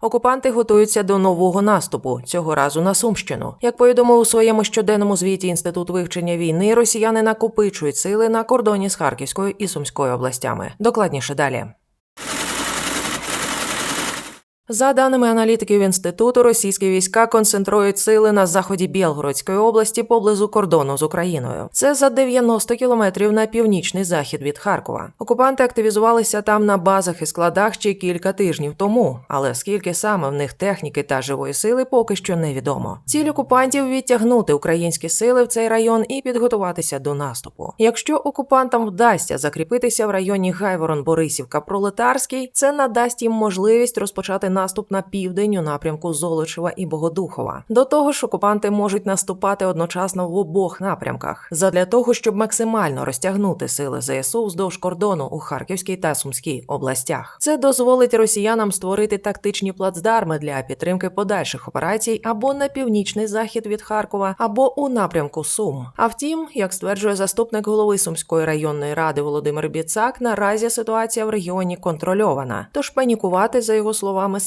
Окупанти готуються до нового наступу цього разу на Сумщину. Як повідомив у своєму щоденному звіті інститут вивчення війни, росіяни накопичують сили на кордоні з Харківською і Сумською областями. Докладніше далі. За даними аналітиків інституту, російські війська концентрують сили на заході Білгородської області поблизу кордону з Україною. Це за 90 кілометрів на північний захід від Харкова. Окупанти активізувалися там на базах і складах ще кілька тижнів тому, але скільки саме в них техніки та живої сили поки що невідомо. Ціль окупантів відтягнути українські сили в цей район і підготуватися до наступу. Якщо окупантам вдасться закріпитися в районі Гайворон, Борисівка, Пролетарський, це надасть їм можливість розпочати наступ на південь у напрямку Золочева і Богодухова. До того ж, окупанти можуть наступати одночасно в обох напрямках задля того, щоб максимально розтягнути сили ЗСУ вздовж кордону у Харківській та Сумській областях. Це дозволить росіянам створити тактичні плацдарми для підтримки подальших операцій або на північний захід від Харкова, або у напрямку Сум. А втім, як стверджує заступник голови Сумської районної ради Володимир Біцак, наразі ситуація в регіоні контрольована, тож панікувати за його словами